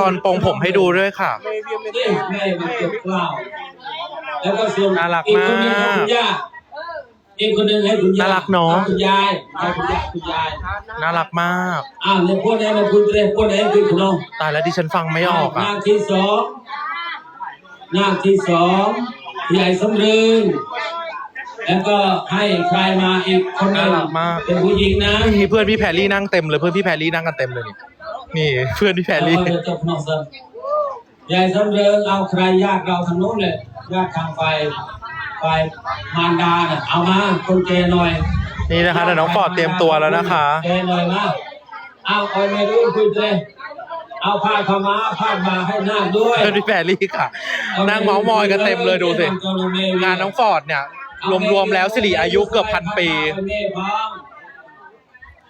ตอนปรงผมให้ดูด้วยค่ะแม่แม่มาเก็บกล้าวแล้วก็ส่วนน่ารักอีคนหนึงให้มากคุณย่าอีกคนหนึงให้คุณย่าน่ารักเนอะ ให้คุณยายให้คุณยายคุณยายน่ารักมาก อ่าในพวกนี้ในคุณเตรียมพวกนี้คือคุณน้องตายแล้วดิฉันฟังไม่ออกหอะ น้าที่สองหน้าที่สองใหญ่สำเริงแล้วก็ให้ใครมาอีกคนหนึน่างรักมาก เป็นผู้หญิงนะ มีเพื่อนพี่แพรรี่นั่งเต็มเลยเพื่อนพี่แพรรี่นั่งกันเต็มเลยนี่ นี่เพื่อนพี่แพรรี่แล้วก็จะจบนอกเสใหญ่สำเริงเอาใครญาติเราทางโน้นเลยญาติทางไฟไฟมารดาน่ะเอามาคนเจหน่อย นี่นะคะเดี๋ยวน้องฟอร์ดเตรียมตัวแล้วนะคะเจหน่อยมาเอาคอยไม่รู้คุยเลย เอาผ้าขาวม้าผ้ามาให้นาคด้วยเพื่อนพี่แพรรี่ค่ะนั่งเมาส์มอยกันเต็มเลยดูสิงานน้องฟอร์ดเนี่ย รวมๆแล้วสิริอายุเกือบพันปี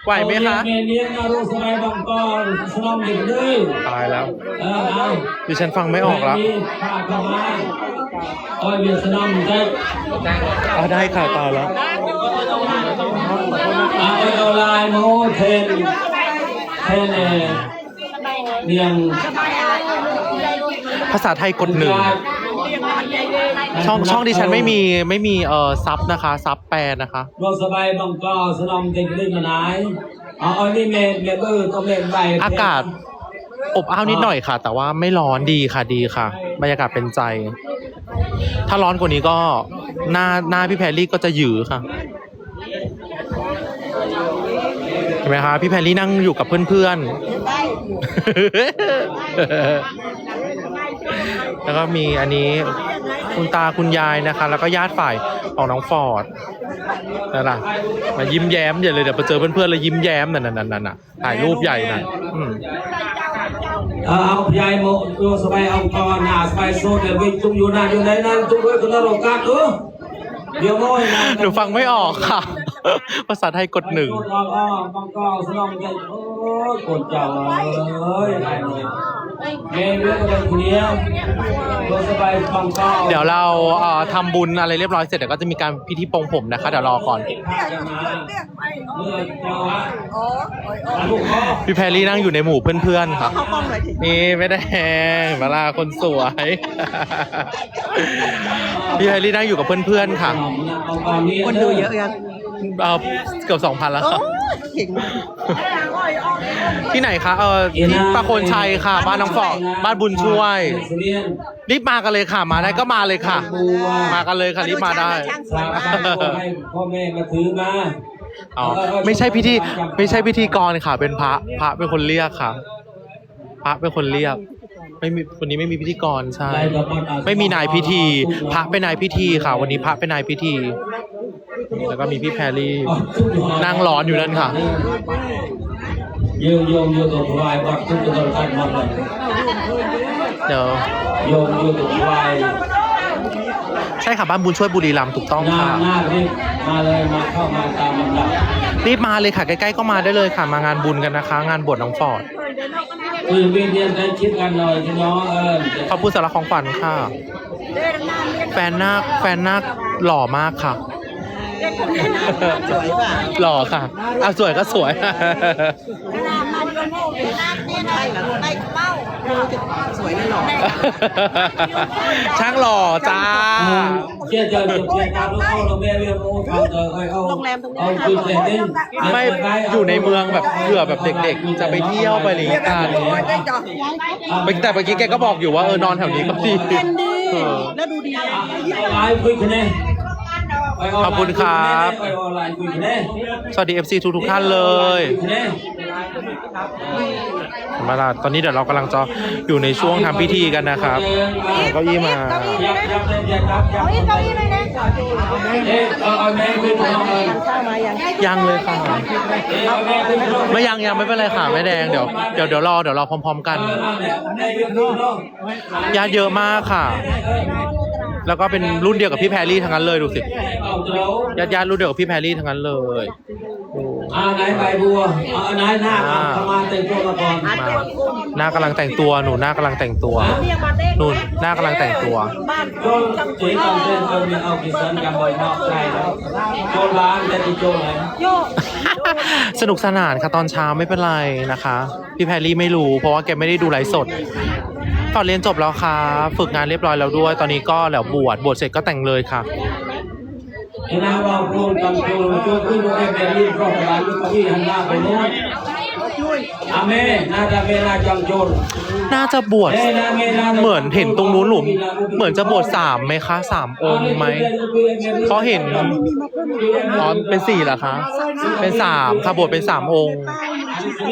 ไหวไหมคะเมเนียนนารุสมัยบางกรสนอมเด็กด้วยตายแล้วเออเอาดิฉันฟังไม่ออกแล้วผ้าขาวม้าคอยเวียดสนอมเด็กอะได้ค่ะตายแล้วเอาเอาลายโมเทนเทนเอเนียงภาษาไทยกดหนึ่ง ช่องช่องดิฉันไม่มีไม่มีเอ่อซับนะคะซับแปลนะคะรถสบายบางกอสนอมเด็กเล่นกันไหนอ๋ออันนี้เมเมเบอร์ต้องเล่นใบอากาศอบอ้าวนิดหน่อยค่ะ แต่ว่าไม่ร้อนดีค่ะดีค่ะ บรรยากาศเป็นใจ ถ้าร้อนกว่านี้ก็หน้าหน้าพี่แพรรี่ก็จะหยือค่ะเห็นไหมคะพี่แพรรี่นั่งอยู่กับเพื่อนๆ แล้วก็มีอันนี้ คุณตาคุณยายนะคะ แล้วก็ญาติฝ่ายของน้องฟอร์ดนั่นแหละมายิ้มแย้มใหญ่เลยเดี๋ยวไปเจอเพื่อนๆเลยยิ้มแย้มนั่นนั่นนั่นน่ะถ่ายรูปใหญ่น่ะอืมเอายายโมตัวสบายเอากอหน้าสบายโซเดี๋ยวไปจุ่มอยู่หน้าอยู่ไหนนั่นจุ่มไว้คนละโลกาเออเดี๋ยวโม่หนูฟังไม่ออกค่ะ ภาษาไทยกดหนึ่งอ๋อบางกอสนอมเด็กโอ้ยกดเจ้าเอ้ยได้เลยเมย์เรื่องกันคนเดียวตัวสบายบางกอเดี๋ยวเราเอ่อทำบุญอะไรเรียบร้อยเสร็จเดี๋ยวก็จะมีการพิธีปลงผมนะคะเดี๋ยวรอก่อนเมื่อเจ้าอะลูกพ่อพี่แพรรี่นั่งอยู่ในหมู่เพื่อนๆค่ะนี่ไม่ได้แหงมาลาคนสวยพี่แพรรี่นั่งอยู่กับเพื่อนๆค่ะคนดูเยอะยัง เอ่อเกือบสองพันแล้วค่ะเก่งมากที่ไหนคะ เออที่ประโคนชัยค่ะ บ้านน้องฟอกบ้านบุญช่วย รีบมากันเลยค่ะ มาได้ก็มาเลยค่ะ มากันเลยค่ะรีบมาได้สาบานให้พ่อแม่มาถือมาอ๋อ ไม่ใช่พิธี ไม่ใช่พิธีกรค่ะ เป็นพระ พระเป็นคนเรียกค่ะ พระเป็นคนเรียก ไม่มีวันนี้ไม่มีพิธีกรใช่ ไม่มีนายพิธี พระเป็นนายพิธีค่ะ วันนี้พระเป็นนายพิธี แล้วก็มีพี่แพรรี่นั่งร้อนอยู่นั่นค่ะ โยมโยมโยมตัวถวายวัดทุกตัวท่านหมดเลยเดี๋ยวโยมโยมตัวถวายใช่ค่ะบ้านบุญช่วยบุรีรัมย์ถูกต้องหน้าค่ะ หน้ารีบมาเลยมาเข้ามาตามลำดับรีบมาเลยค่ะ ใกล้ๆก็มาได้เลยค่ะ มางานบุญกันนะคะ งานบวชน้องฟอร์ดคุยวิเดียนได้คิดกันหน่อยพี่น้องเออขอบคุณสำหรับของขวัญค่ะ แฟนนาคแฟนนาคหล่อมากค่ะ สวยป่ะหล่อค่ะอะสวยก็สวย สวยแน่นอนช่างหล่อจ้า เชื่อใจเดี๋ยวเชื่อตามลูกพ่อเราแม่เรียกโอ้ทำเถอะเอาเอาโรงแรมตรงนี้เอาคืนเต็มที่ไม่อยู่ในเมืองแบบเผื่อแบบเด็กๆ จะไปเที่ยวไปอะไรอย่างเงี้ยกันแต่เมื่อกี้แกก็บอกอยู่ว่าเออนอนแถวนี้ก็ดีเป็นดีเออแล้วดูดีอะเอาไลน์คุยกันแน่ไปนไลน์ ขอบคุณครับไปออนไลน์คุยกันแน่สวัสดี FC ทุกทุกๆท่านเลยคุกันแน่เห็นไหมาล่ะตอนนี้เดี๋ยวเรากำลังจะอยู่ในช่วงทำพิธีกันนะครับเอาเก้าอี้มายับยับเลยยับยับยับเก้าอี้เลยนะเอ๊ะเอาเอาแม่คุยกันเอาเลยข้าวมายังยังเลยค่ะเอ๊ะเอาแม่คุยกันเอาไม่ยังยังไม่เป็นไรค่ะไม่แดงเดี๋ยวเดี๋ยวเดี๋ยวรอเดี๋ยวรอพร้อม ๆ กันเออเอาเนี่ยแม่คุยกันเอาญาติเยอะมากค่ะ แล้วก็เป็นรุ่นเดียวกับพี่แพรรี่ทั้งนั้นเลยดูสิเอาเจ้าญาติญาติรุ่นเดียวกับพี่แพรรี่ทั้งนั้นเลยโอ้อ่าไหนใบบัวเอาไหนหน้าเอาเข้ามาแต่งตัวมาก่อนมาหน้ากำลังแต่งตัวหนูหน้ากำลังแต่งตัวนู่นหน้ากำลังแต่งตัวโจนจีตอนเต้นเออมีเอากิสันกันบ่อยนอกใจแล้วโจนร้านแต่ที่โจนไหนโยสนุกสนานค่ะตอนเช้าไม่เป็นไรนะคะ พี่แพรรี่ไม่รู้ เพราะว่าแกไม่ได้ดูไลฟ์สด ตอนเรียนจบแล้วค่ะ ฝึกงานเรียบร้อยแล้วด้วย ตอนนี้ก็แล้วบวช บวชเสร็จก็แต่งเลยค่ะไอ้นางเราโปรนกำโจรโจรขึ้นรถไอ้แบรี่ก็พลานลูกพี่หันหน้าไปโน้นอาเม่น่าจะเมน่าจำโจรน่าจะบวชเอ้ยนาเมน่าเหมือนเห็นตรงนู้นหลุม เหมือนจะบวชสามไหมคะสามองค์ไหมเพราะเห็นอ๋อเป็นสี่เหรอคะ เป็นสามค่ะบวชเป็นสามองค์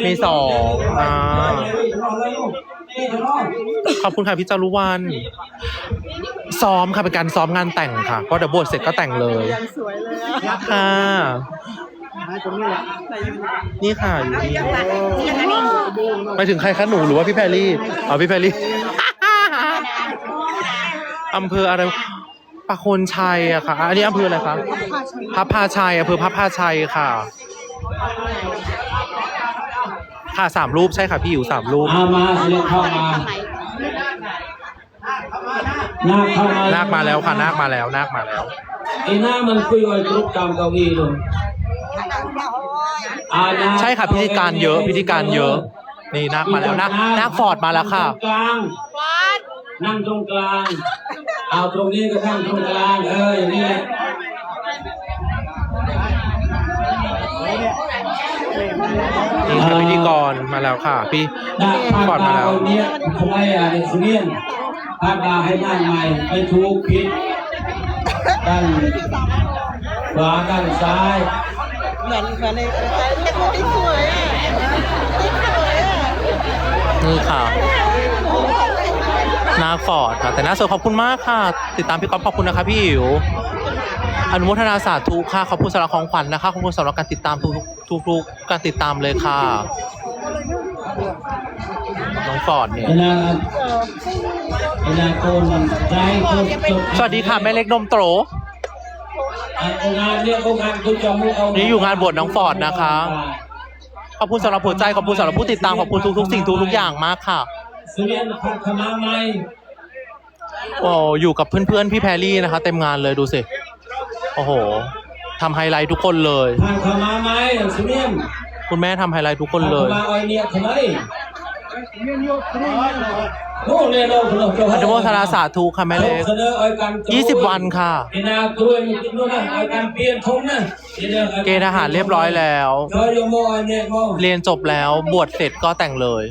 มีสองอ่า ขอบคุณค่ะพี่จารุวัน ซ้อมค่ะเป็นการซ้อมงานแต่งค่ะ เพราะเดี๋ยวบวชเสร็จก็แต่งเลยยังสวยเลยอะค่ะตรงนี้แหละนี่ค่ะอยู่นี่ไปถึงใครคะหนูหรือว่าพี่แพรรี่อ๋อพี่แพรรี่อำเภออะไรประโคนชัยอะค่ะ อันนี้อำเภออะไรคะพับพาชัยอำเภอพับพาชัยค่ะ ค่ะสามรูปใช่ค่ะพี่อยู่สามรูปอามาเรียกเข้ามานาคเข้ามานาคมาแล้วค่ะนาคมาแล้วนาคมาแล้ว ไอ้หน้ามันคุยไว้กรุ๊ปตามเก้าอี้เลยอานาใช่ค่ะพิธีการเยอะพิธีการเยอะ นี่นาคมาแล้วนาคนาคฟอร์ดมาแล้วค่ะกลาง นั่งตรงกลาง เอาตรงนี้ก็นั่งตรงกลาง เอออย่างนี้แหละ นี่คือพิธีกรมาแล้วค่ะ พี่ดาฟอดมาแล้วเนี้ยทำไมอะเนี่ยสุเนียนภาคดาให้นั่งใหม่ไม่ถูกผิดด้านขวาด้านซ้ายเหมือนเหมือนในแต่คนที่สวยอะที่สวยอะนี่ค่ะนาฟอร์ดค่ะแต่น่าสวยขอบคุณมากค่ะ ติดตามพี่ก๊อฟขอบคุณนะคะพี่อิ๋ว อนุโมทนาสาธุค่ะ ขอบคุณสำหรับของขวัญนะคะ ขอบคุณสำหรับการติดตามทุกทุกทุกๆการติดตามเลยค่ะ น้องฟอร์ดเนี่ย เวลาเวลาโกนใจโกนจบสวัสดีค่ะ แม่เล็กนมโตรอะองงานเนี่ยองค์งานคุณจอมเอานี่อยู่งานบวชน้องฟอร์ดนะคะ ขอบคุณสำหรับหัวใจ ขอบคุณสำหรับผู้ติดตาม ขอบคุณทุกทุกๆสิ่งทุกทุกๆอย่างมากค่ะ สุเนียนพักขมาไหมโอ้อยู่กับเพื่อนๆ พี่แพรรี่นะคะ เต็มงานเลยดูสิ โอ้โหทำไฮไลท์ทุกคนเลยพักขมาไหมสุเนียนคุณแม่ทำไฮไลท์ทุกคนเลยพักขมาไว้เนี่ยทำไมโน่นเนี่ยเราเราเราอนุโมทนาสาธุค่ะแม่เล็กเสนอเอาการยี่สิบวันค่ะเอ็นากล้วยมันกินด้วยนะเอาการเปลี่ยนทงนะเกณฑ์ทหารเรียบร้อยแล้วเราโยโมอันเนี่ยก็เรียนจบแล้วบวชเสร็จก็แต่งเลย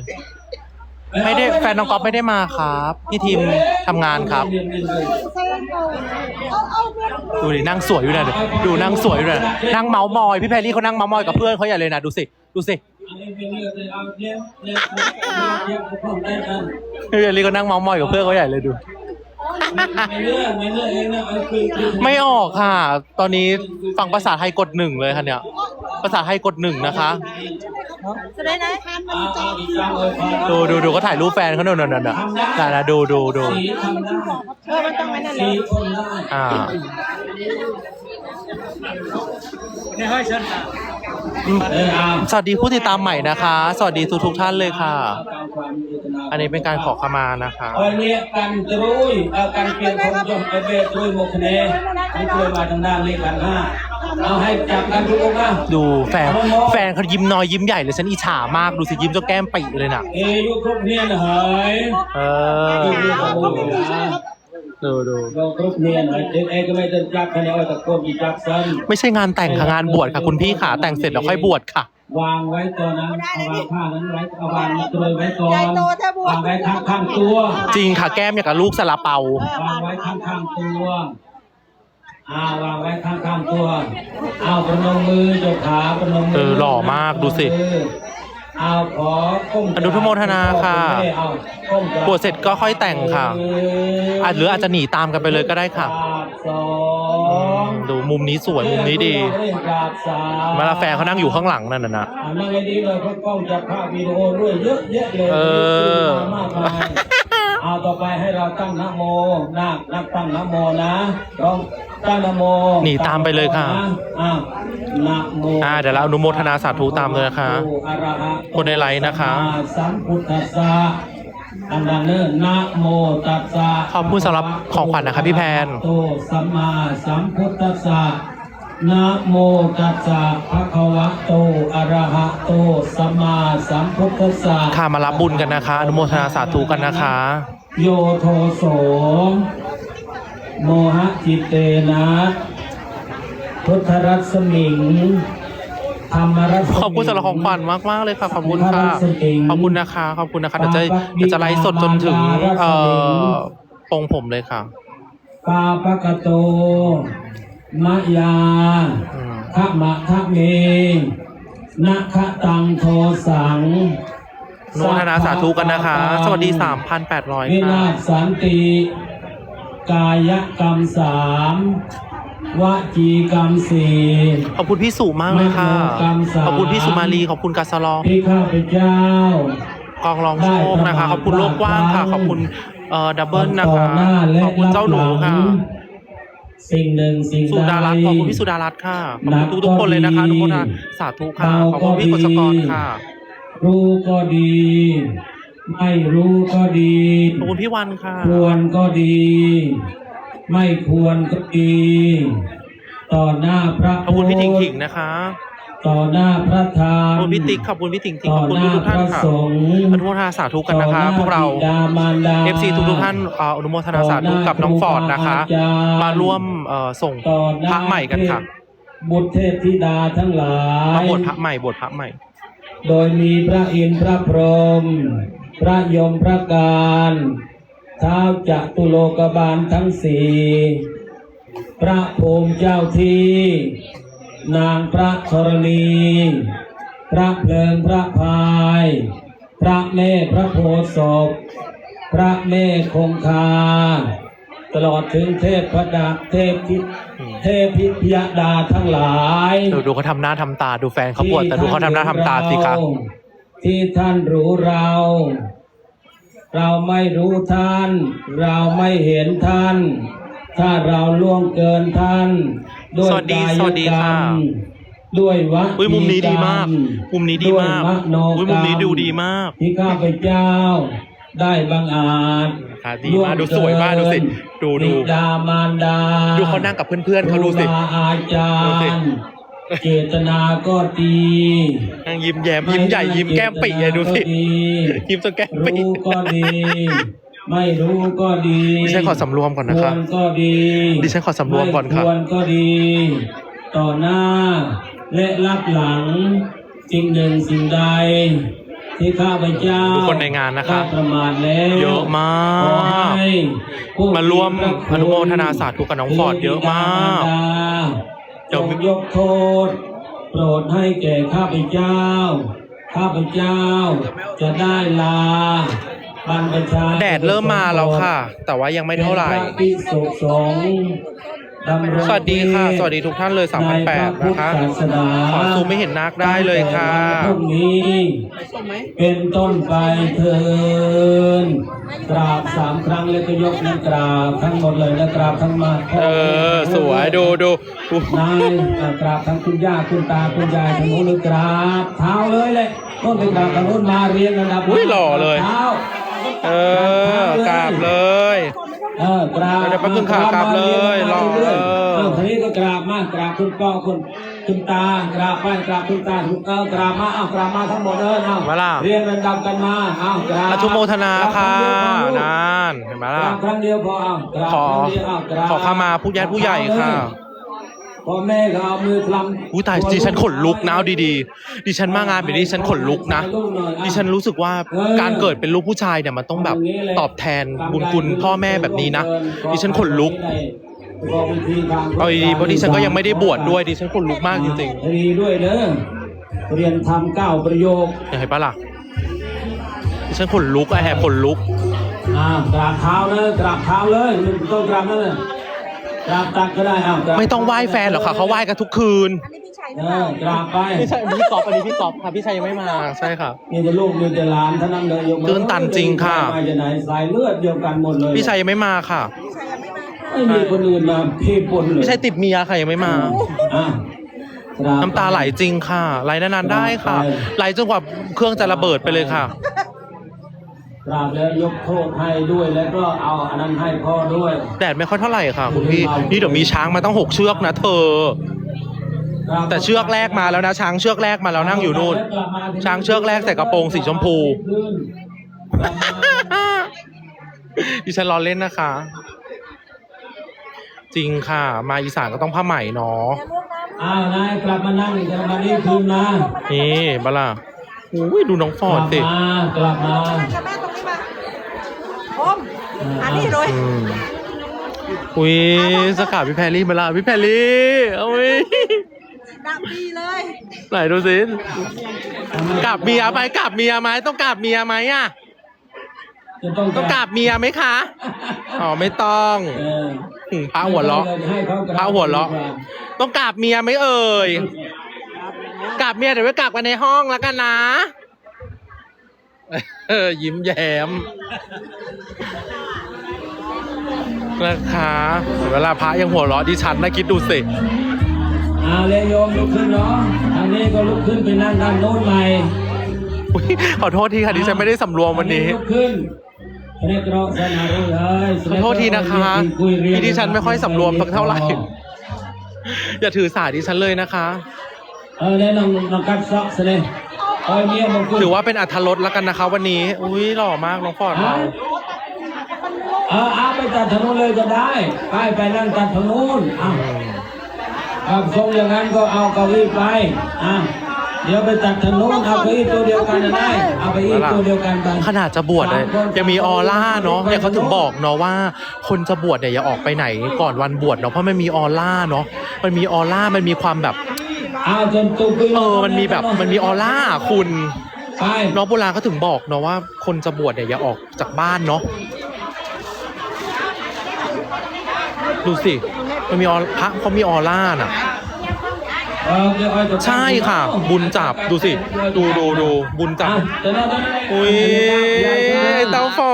ไม่ได้แฟนน้องก๊อฟไม่ได้มาครับพี่ทีมทำงานครับ ดูดินั่งสวยอยู่นะดูนั่งสวยอยู่นะนั่งเมาส์มอยพี่แพรรี่เขานั่งเมาส์มอยกับเพื่อนเขาใหญ่เลยนะดูสิดูสิพี่แพรรี่ก็นั่งเมาส์มอยกับเพื่อนเขาใหญ่เลยดู ไม่อองเองนะเอาคุยคุยไม่ออกค่ะ ตอนนี้ฟังภาษาไทยกดหนึ่งเลยค่ะเนี่ย ภาษาไทยกดหนึ่งนะคะ จะได้นะเอาเอาอีกครั้งเลยพอดูดูดูก็ถ่ายรูปแฟนเขาหน่อยหน่อยหน่อยน่ะน่ะนะดูดูดูสีทำได้เออมันต้องไม่นั่นเลสียคนได้อ่าอืมเออเอาสวัสดีผู้ติดตามใหม่นะคะ สวัสดีทุกทุกๆท่านเลยค่ะ อันนี้เป็นการขอขมานะคะเอาเนี่ยกันตรุยเอากันเปลี่ยนผมจบไปเบตรุยโมคเนนี่ตรุยมาทางด้านเลขกันห้า เอาให้จับกันทุกองค์นะดูแฟนแฟนเขายิ้มน้อยยิ้มใหญ่เลยฉันอิจฉามากดูสิยิ้มจนแก้มปีเลยน่ะ เอยุครบเนี่ยนะเฮ้ยเออดูดูดูนะดูดูเราครบเนี่ยนะเด็กเองก็ไม่ต้องจับคะแนนเอาตะโกนอีจับซ้ำไม่ใช่งานแต่งค่ะงานบวชค่ะคุณพี่ขาแต่งเสร็จแล้วค่อยบวชค่ะวางไว้ตัวนั้นเอาวางผ้านั้นไว้เอาวางตรุยไว้ก่อนใหญ่โตแท้บัววางไว้ข้างข้างๆตัว จริงค่ะแก้มอย่างกับลูกสลาเปาวางไว้ข้างข้างๆตัว อ่าวางไว้ข้างข้างๆตัวเอาประนมมือเจ้าขาประนมมืเออหล่อมากดูสิเอาขอก้มอนุโมทนาค่ะเอาก้มกราบวชเสร็จก็ค่อยแต่งค่ะเออาจหรืออาจจะหนีตามกันไปเลยก็ได้ค่ะกราบสออืงมดูมุมนี้สวยมุมนี้ดีกราบสามมาลาแฟนเขานั่งอยู่ข้างหลังนั่นน่ะนะอ่านั่งให้ดีเลยเพราะกล้องจับภาพวิดีโอด้วยเยอะแยะเลยเออมากมาย เอาต่อไปให้เราตั้งนะโมนาคนักตั้งนะโมนะต้องตั้งนะโมหนีตามไปเลยค่ะอ้าวนะโมอ่าเดี๋ยวเราอนุโมทนาสาธุตามเลยนะคะอะระหะคนในไลน์นะคะ สัมมาสัมพุทธัสสะอันนั้นเนอะนะโมตัสสะขอบคุณสำหรับของขวัญนะคะพี่แพน โตสัมมาสัมพุทธัสสะ นะโมตัสสะภะคะวะโตอะระหะโตสัมมาสัมพุทธัสสะค่ะมารับบุญกันนะคะ อนุโมทนาสาธุกันนะคะ โยโทโสโมหะจิตเตนะพุทธรัศมิงธรรมรัศมิงขอบคุณสำหรับของขวัญมากมากๆเลยค่ะขอบคุณค่ะขอบคุณนะคะขอบคุณนะคะเดี๋ยวจะเดี๋ยวจะไลฟ์สดจนถึงเอ่อปงผมเลยค่ะปาปะกะโต มะยาอืมขะมะทะเมนะคะตังโทสังอนุโมทนาสาธุกันนะคะ สวัสดี 3,800วิค่ะนาศสันติ กายกรรมสามวจีกรรมสี่ขอบคุณพี่สุมากเลยค่ะ ขอบคุณพี่สุมาลี ขอบคุณกัสลองที่ข้าพเจ้ากองรองโชคนะคะ ขอบคุณโลกกว้างค่ะ ขอบคุณเอ่อดับเบิลนะคะต่อหน้าและขอบคุณเจ้าหนูค่ะรับลัง สิ่งหนึ่งสิ่งสุใดดารัตน์ขอบคุณพี่สุดารัตน์ค่ะขอบคุณทุกทุกๆคนเลยนะคะทุกคนนะสาธุค่ะขอบคุณพี่กฤษกรค่ะ รู้ก็ดี ไม่รู้ก็ดีขอบคุณพี่วันค่ะ ควรก็ดี ไม่ควรก็ดี ต่อหน้าพระขอบคุณพี่ถิงพุทธถิงนะคะ ต่อหน้าพระธรรขอบมคุณพี่ติ๊กขอบคุณพี่ถิงถิงต่ขออบคุณหน้าทุกๆพท่านระค่ะสงฆ์อนุโมทนาสาธุกันนะคะต่อหาพวกเราบิดามารดา FC ทุกๆท่านเอ่ออนุโมทนาสาธุกับน้องฟอร์ดนะคะ มาร่วมเอ่อส่งต่อหพน้าระใหม่กันค่ะบุตรเทพธิดาทั้งหลายมาบวชพระใหม่บวชพระใหม่ โดยมีพระอินทร์พระพรหมพระยมพระการท้าวจัตุโลกบาลทั้งสี่พระภูมิเจ้าที่ นางพระธรณี พระเพลิงพระพาย พระแม่พระโพธิ์ศพพระแม่คงคา ตลอดถึงเทพพดาเทพทิเทพพิพยดาทั้งหลายดูดูเขาทำหน้าทำตาดูแฟนเขาบวชแต่ดูเขาทำหน้าทำตาสิคะที่ท่านรู้เรา เราไม่รู้ท่าน เราไม่เห็นท่าน ถ้าเราล่วงเกินท่าน ด้วยสวัสดีกายสวัสดีกรรค่ะ มด้วยวจีอุ้ยมุมนี้ดีมากรรมุมนี้ดีมากด้วยโนอุ้ยมุมนี้ดูดีมากที่ข้าพเจ้า ได้บังอาจค่ะดีมากดูสวยมากดูสิดูดู บิดามารดาดูเขานั่งกับเพื่อนๆเขาดูสิ ครูบอาจาดูสิ รย์เจตนาก็ดีนั่งยิ้มแย้มยิ้มใหญ่ยิ้มแก้มปีเลยดูสิยิ้มจนแก้มปี รู้ก็ดี ไม่รู้ก็ดีดิฉันขอสำรวมก่อนนะคะควรก็ดีดิฉันขอสำรวมก่อนค่ะไม่ควรก็ดี ต่อหน้า และรับหลัง สิ่งหนึ่งสิ่งใด ที่ข้าพเจ้าทุกคนในงานนะคะได้ประมาทแล้วเยอะมาก ขอให้ผู้มาร่วมพระคุณอนุโมทนาสาธุกับน้องฟอร์ดเยอะมากเดี๋จยวงยกโทษ โปรดให้แก่ข้าพเจ้า ข้าพเจ้าจะได้ลาบรรพชา แดดเริ่มมาแล้วค่ะ แต่ว่ายังไม่เท่าไหร่ป็นพะภิกษุสงฆ์ดำรงสวัสดีค่ะ สวัสดีทุกท่านเลยในพระ3,800พุทนะธคะศาสนาขอซูมไม่เห็นนักได้เลยค่ะตั้งแต่วันพรุ่งนี้ เป็นต้นไปเทินกราบสามครั้งแล้วก็ยกนิ้วกราบทั้งหมดเลยนะกราบทั้งมาเออ สวยดูดูดูนายอ่ากราบทั้งคุณย่าคุณตาคุณยายทั้งนู้นเลยกราบเท้าเลยเลยต้นไปกราบทางนู้นมาเรียงระดับอุ้ยหล่อเลยเท้า เออกราบเลยเออกราบเดี๋ยวแป๊บนึงค่ะกราบเลยรอเรื่อยเออๆเอาทีนี้ก็กราบมากราบคุณพ่อคุณคุณตากราบไปกราบคุณตาคุณเออกราบมาเอากราบมาทั้งหมดเลยเอามาล่ะเรียงระดับกันมาเอากราบอนุโมทนาค่ะกราบนั่นเห็นไหมครั้ล่ะงเดียวพอครั้งเดียวพอเอากราบขอครั้งเดียวเอากราบขอเข้ามาผู้ญาติผู้ใหญ่ค่ะพ่ อแม่ก็เอามือคลำอุ้ยตายดิฉันขนลุกนะเอาดีๆ ดิฉันมางานแบบนี้ดิฉันขนลุกนะ ดิฉันรู้สึกว่าการเกิดเป็นลูกผู้ชายเนี่ยมันต้องแบบตอบแทนบุญคุณพ่อแม่แบบนี้นะ ดิฉันขนลุกเอาดีๆเพราะดิฉันก็ยังไม่ได้บวชด้วยดิฉันขนลุกมากจริงๆดีด้วยเด้อเรียนทำเก้าประโยคๆเห็นปะล่ะดิฉันขนลุกไอะแหบขนลุกอ่ากราบเท้าเลยกราบเท้าเลยไม่ต้องกราบนั่นเลย กราบตักก็ได้อ้าวกราบไม่ต้องไหว้แฟนหรอกค่ะเขาไหว้กันทุกคืนเออกราบไปพี่ชัยพี่กอล์ฟอันนี้พี่กอล์ฟค่ะพี่ชัยยังไม่มาใช่ค่ะมีแต่ลูกมีแต่หลานเท่านั้นเลยยกมือตื้นตันจริงค่ะ มาจากไหนสายเลือดเดียวกันหมดเลยพี่ชัยยังไม่มาค่ะไม่มีคนอื่นมาพี่ปนเลยพี่ชัยติดเมียค่ะยังไม่มา อะกราบน้ำตาไหลจริงค่ะไหลนานๆได้ค่ะไหลจนกว่าเครื่องจะระเบิดไปเลยค่ะ กราบแล้วยกโทษให้ด้วยแล้วก็เอาอันนั้นให้พ่อด้วย แดดไม่ค่อยเท่าไหร่ค่ะคุณพี่นี่เดี๋ยวมีช้างมาต้องหกเชือกนะเธอ แต่เชือกแรกมาแล้วนะ ช้างเชือกแรกมาแล้วนั่งอยู่นู่น ช้างเชือกแรกใส่กระโปรงสีชมพู ดิฉันล้อเล่นนะคะ จริงค่ะ มาอีสานก็ต้องผ้าไหมเนาะอ้าวนายกลับมานั่งกลับมานี่คืนมานี่บลาอุ้ยดูน้องฟกอร์ดลับสิมากลับมากับแม่ตรงนี้มาผม อันนี้เลยอืมอุ้ยสกัดพี่แพรรี่มาละพี่แพรรี่เอาไว้ยดับดีเลย ไหนดูสิกลับเมียไหมกลับเมียไหมต้องกลับเมียไหมอะจะต้องต้องกลับเมียไหมคะอ๋อไม่ต้องเอออืมพระหัวเราะให้เขากลับพระหัวเราะต้องกราบเมียไหมเอ่ยกราบเมียเดี๋ยวไว้กราบกันในห้องแล้วกันนะเออยิ้มแย้ม นะคะ เวลาพระยังหัวเราะดิฉันนะคิดดูสิอาเลยโยมลุกขึ้นเนาะอันนี้ก็ลุกขึ้นไปนั่งด้านโน้นใหม่อุ๊ยขอโทษทีค่ะดิฉันไม่ได้สำรวมวันนี้ลุกขึ้นเรียกร้องสนารู้เลยขอโทษทีนะคะที่ดิฉันไม่ค่อยสำรวมสักเท่าไหร่ อย่าถือสาดิฉันเลยนะคะ เออแล้วน้องน้องกัดเซาะเสเลยเออเมียบอกขึ้นถือว่าเป็นอัธรสแล้วกันนะคะ วันนี้ อุ้ยหล่อมากน้องฟอร์ดเราเออเอาไปตัดถนนเลยก็ได้ไปไปนั่งตัดถนนอ้าวครับทรงอย่างนั้นก็เอาเก้าอี้ไปอะเดี๋ยวไปตัดถนนเอาเก้าอี้ตัวเดียวกันนะได้ เอาไปอีกตัวเดียวกันไปขนาดจะบวชเลยยังมีออร่าเนาะเนี่ยเขาถึงบอกเนาะว่า คนจะบวชเนี่ยอย่าออกไปไหนก่อนวันบวชเนาะเพราะมันมีออร่าเนาะมันมีออร่ามันมีความแบบเอาจนตุกเออมันมีแบบมันมีออร่าคุณไปน้องโบราณเขาถึงบอกเนาะว่า คนจะบวชเนี่ยอย่าออกจากบ้านเนาะ ดูสิมันมีออพระเขามีออร่าน่ะเออเดี๋ยวเอาจะใช่ค่ะ บุญจับดูสิ ดูดูดูบุญจับอะเดี๋ยวนะเดี๋ยวนะอุ้ยไอ้เต้าฟอ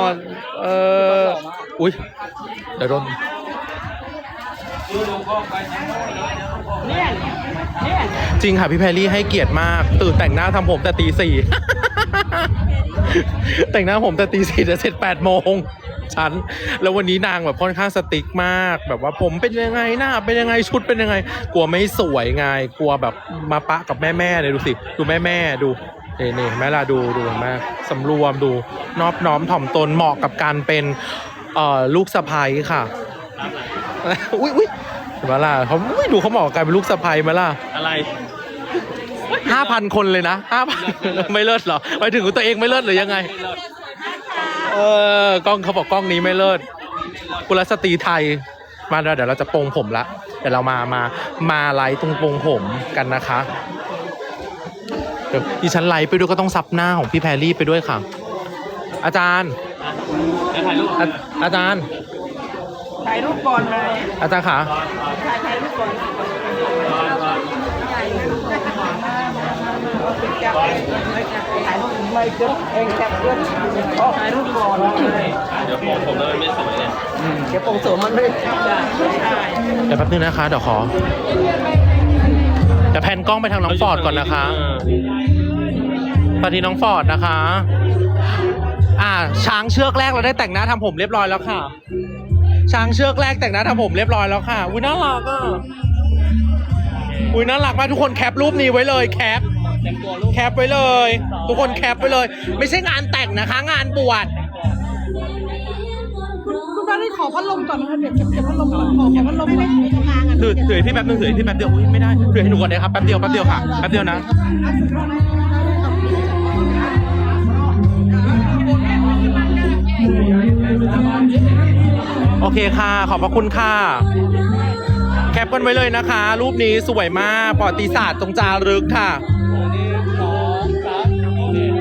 ร์ดเอออุ้ยเดี๋ยวโดนจริงค่ะพี่แพรรี่ให้เกียรติมาก ตื่นแต่งหน้าทำผมแต่ตีสี่แต่งหน้าผมแต่ตีสี่จะเสร็จแปดโมง ฉัน แล้ววันนี้นางแบบค่อนข้างสติ๊กมาก แบบว่าผมเป็นยังไงหน้าเป็นยังไงชุดเป็นยังไง กลัวไม่สวยไงกลัวแบบมาปะกับแม่แม่ๆเลยดูสิดูแม่แม่ๆดูนี่นี่เห็นไหมล่ะดูดูเห็นไหมสำรวมดูนอบน้อมถ่อมตนเหมาะกับการเป็นเอ่อลูกสะใภ้ค่ะอุ้ยอุ้ยเห็นไหมล่ะเขาอุ้ยดูเขาเหมาะกับการเป็นลูกสะใภ้ไหมล่ะอะไรห้าพันคนเลยนะห้าพันไม่เลิศเหรอไปถึงตัวเองไม่เลิศหรือยังไง เออกล้องเขาบอกกล้องนี้ไม่เลิศกุลสตรีไทย มาเดี๋ยวเราจะโปรงผมละ เดี๋ยวเรามามามาไลฟ์ตรงโปรงผมกันนะคะเดี๋ยวดิฉันไลฟ์ไปด้วยก็ต้องซับหน้าของพี่แพรรี่ไปด้วยค่ะ อาจารย์แล้วถ่ายรูปอาอาจารย์ถ่ายรูปก่อนเลยอาจารย์ขาถ่ายถ่ายรูปก่อน ถ่ายรูปไม่เกินเองแคปเกินถ่ายรูปก่อนเดี๋ยวผมผมแล้วมันไม่สวยเนี่ยเดี๋ยวปงสวมมันไม่ได้ใช่เดี๋ยวแป๊บนึงนะคะเดี๋ยวขอเดี๋ยวแพนกล้องไปทางน้องฟอร์ดก่อนนะคะสวัสดีน้องฟอร์ดนะคะ อ่า ช้างเชือกแรกเราได้แต่งหน้าทำผมเรียบร้อยแล้วค่ะ ช้างเชือกแรกแต่งหน้าทำผมเรียบร้อยแล้วค่ะ อุ้ยน่ารักอะอุ้ยน่ารักมากทุกคนแคปรูปนี้ไว้เลยแคป แคปไว้เลย ทุกคนแคปไว้เลย ไม่ใช่งานแต่งนะคะ งานบวชคุณป้าได้ขอพัดลมก่อนนะคะเดี๋ยวเก็บเก็บพัดลมก่อนขอขอพัดลมก่อนไม่ทำงานกันถือถือให้พี่แป๊บนึงถือให้พี่แป๊บเดียวอุ้ยไม่ได้ถือให้หนูก่อนเลยครับแป๊บเดียวแป๊บเดียวค่ะแป๊บเดียวนะโอเคค่ะ ขอบพระคุณค่ะ แคปกันไว้เลยนะคะ รูปนี้สวยมากประวัติศาสตร์ตรงจารึกค่ะ